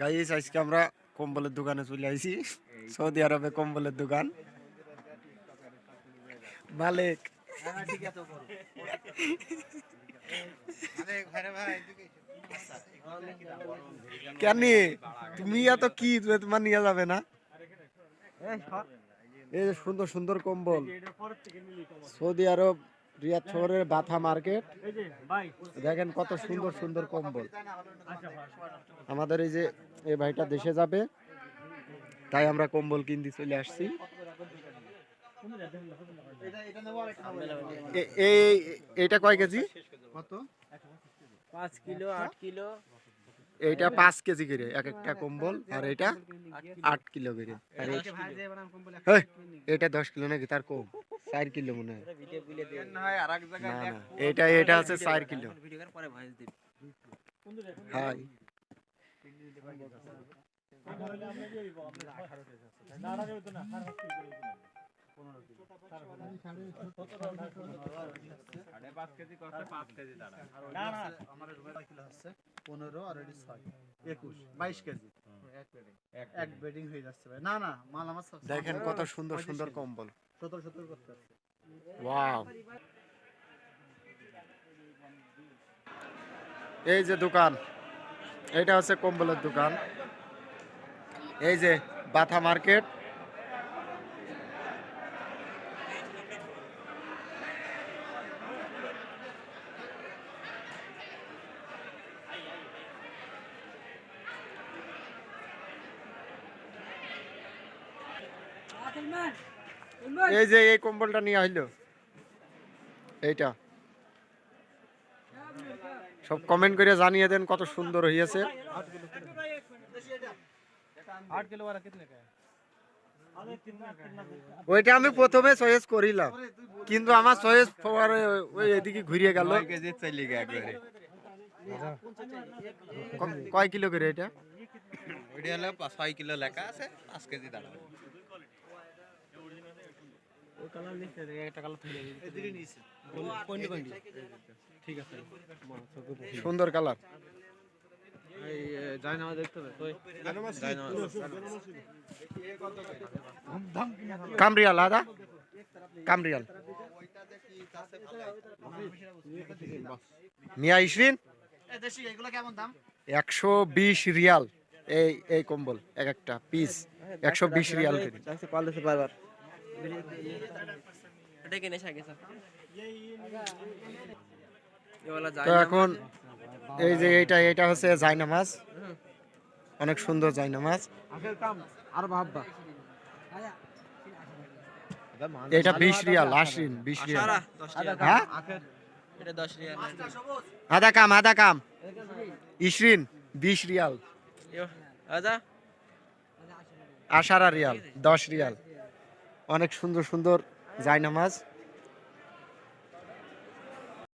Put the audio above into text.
Guys, আজকে আমরা কম্বলের দোকানে চলে আইছি। সৌদি আরবে কম্বলের দোকান। মালিক। কেন? তুমি এত কি? তোমার নিয়ে যাবে না? এই সুন্দর সুন্দর কম্বল। সৌদি আরব রিয়াদ শহরের বাথা মার্কেট। দেখেন কত সুন্দর সুন্দর কম্বল। আমাদের এই যে এই ভাইটা দেশে যাবে তাই আমরা কম্বল কিনতে চলে আসছি। এই এইটা কয় কেজি? কত? পাঁচ কিলো আট কিলো। এইটা পাঁচ কেজি করে এক একটা কম্বল আর এটা আট কিলো করে। আর এই- এটা দশ কিলো নাকি? তার কম। চার কিলো মনে হয়। ভিডিও বিলে দিয়ে না না। এটা এটা আছে চার কিলো। ভিডিও করে পরে ভয়েস দিবি। হাই আমার কয় কিলো হচ্ছে পনেরো আর ছয় একুশ বাইশ কেজি। এক বেডিং হয়ে যাচ্ছে ভাই। না না মাল আমার সব- দেখেন কত সুন্দর সুন্দর কম্বল। সত্তর সত্তর করতে আছে ওয়াও এই যে দোকান এটা হচ্ছে কম্বলের দোকান। এই যে বাথা মার্কেট। এই যে এই কম্বলটা নিয়ে হইল এইটা। সব কমেন্ট করে জানিয়ে দেন কত সুন্দর হয়েছে ওইটা আমি প্রথমে চয়েস করিলাম কিন্তু আমার চয়েস পরে ওই এদিকে ঘুরিয়ে গেল। কয় কিলো করে এটা? ওইটা হলো ছয় কিলো লেখা আছে পাঁচ কেজি দাঁড়াবে। কালার নিচে একটা কালার তুলে দিবি এদিকে নিয়েছে কোনটি কোনটি? ঠিক আছে সুন্দর কালার। এই দেখতে হবে। কামরিয়াল আদা? কামরিয়াল। মিয়া একশো বিশ রিয়াল। এই এই কম্বল এক একটা পিস একশো বিশ রিয়াল করে। তো এখন এই যে এইটা এটা হচ্ছে জায়নামাজ অনেক সুন্দর আর ভাববা এটা বিশ রিয়াল আশিন বিশ রিয়াল। সারা 10 টাকা হ্যাঁ? আখের এটা 10 রিয়াল। আধা কাম আধা কাম। ইশরিন বিশ রিয়াল। আশারা রিয়াল দশ রিয়াল। অনেক সুন্দর সুন্দর জায়নামাজ।